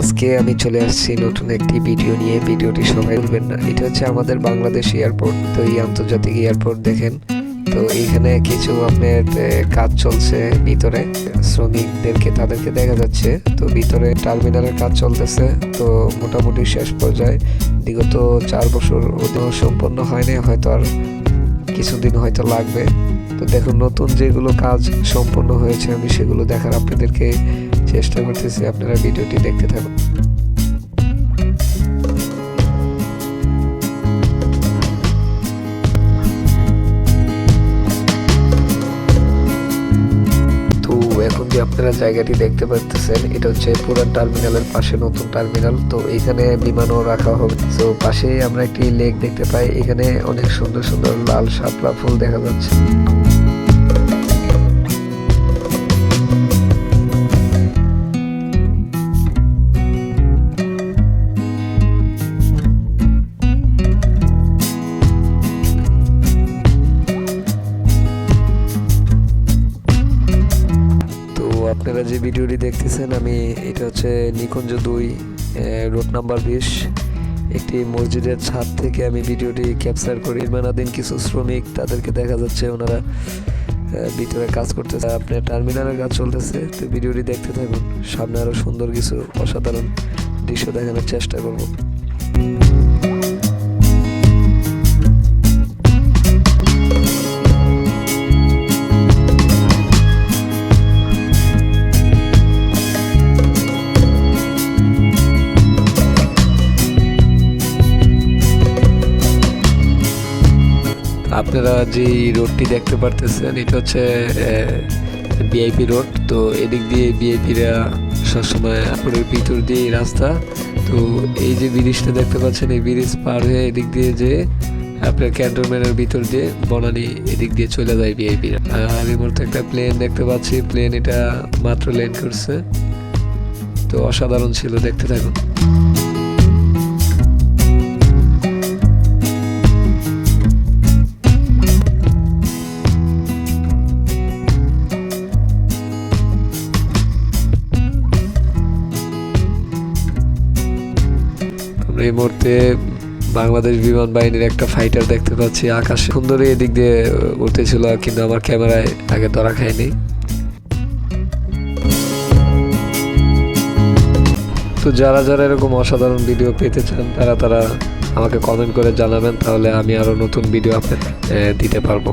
আজকে আমি চলে আসছি নতুন একটি ভিডিও নিয়ে। ভিডিওটি সবাই ভুলবেন না। এটা হচ্ছে আমাদের বাংলাদেশ এয়ারপোর্ট, তো এই আন্তর্জাতিক এয়ারপোর্ট দেখেন। তো এইখানে কিছু আপনার কাজ চলছে ভিতরে, শ্রমিকদেরকে তাদেরকে দেখা যাচ্ছে। তো ভিতরে টার্মিনালের কাজ চলতেছে, তো মোটামুটি শেষ পর্যায়ে। বিগত চার বছর সম্পন্ন হয়নি, হয়তো আর কিছুদিন হয়তো লাগবে। তো দেখুন, নতুন যেগুলো কাজ সম্পন্ন হয়েছে, আমি সেগুলো দেখার আপনাদেরকে চেষ্টা করতেছি। আপনারা ভিডিওটি দেখতে থাকুন। আপনারা জায়গাটি দেখতে পাচ্ছেন এটা হচ্ছে পুরান টার্মিনালের পাশে নতুন টার্মিনাল। তো এখানে বিমানও রাখা হবে। তো পাশে আমরা একটি লেক দেখতে পাই, এখানে অনেক সুন্দর সুন্দর লাল শাপলা ফুল দেখা যাচ্ছে। আপনারা যে ভিডিওটি দেখতেছেন, আমি এটা হচ্ছে নিকুঞ্জ দুই রোড নাম্বার বিশ, একটি মসজিদের ছাদ থেকে আমি ভিডিওটি ক্যাপচার করি। নির্মাণাধীন কিছু শ্রমিক তাদেরকে দেখা যাচ্ছে, ওনারা ভিতরে কাজ করতেছে। আপনার টার্মিনালের কাজ চলতেছে, তো ভিডিওটি দেখতে থাকুন। সামনে আরও সুন্দর কিছু অসাধারণ দৃশ্য দেখানোর চেষ্টা করব। আপনারা যে রোডটি দেখতে পারতেছেন, এটা হচ্ছে বিআইপি রোড। তো এদিক দিয়ে বিআইপিরা সবসময় আপনার ভিতর দিয়ে রাস্তা। তো এই যে ব্রিজটা দেখতে পাচ্ছেন, এই ব্রিজ পার হয়ে এদিক দিয়ে যে আপনার ক্যান্টনমেন্টের ভিতর দিয়ে বনানি এদিক দিয়ে চলে যায় বিআইপিরা আর এই মুহূর্তে একটা প্লেন দেখতে পাচ্ছি। প্লেন এটা মাত্র ল্যান্ড করছে। তো অসাধারণ ছিল, দেখতে থাকুন। এই মুহূর্তে বাংলাদেশ বিমান বাহিনীর একটা ফাইটার দেখতে পাচ্ছি। আকাশে সুন্দরী এদিক দিয়ে উঠতেছিল কিন্তু আমার ক্যামেরায় আগে ধরা খায়নি। তো যারা যারা এরকম অসাধারণ ভিডিও পেতে চান, তারা তারা আমাকে কমেন্ট করে জানাবেন, তাহলে আমি আরও নতুন ভিডিও আপনাদের দিতে পারব।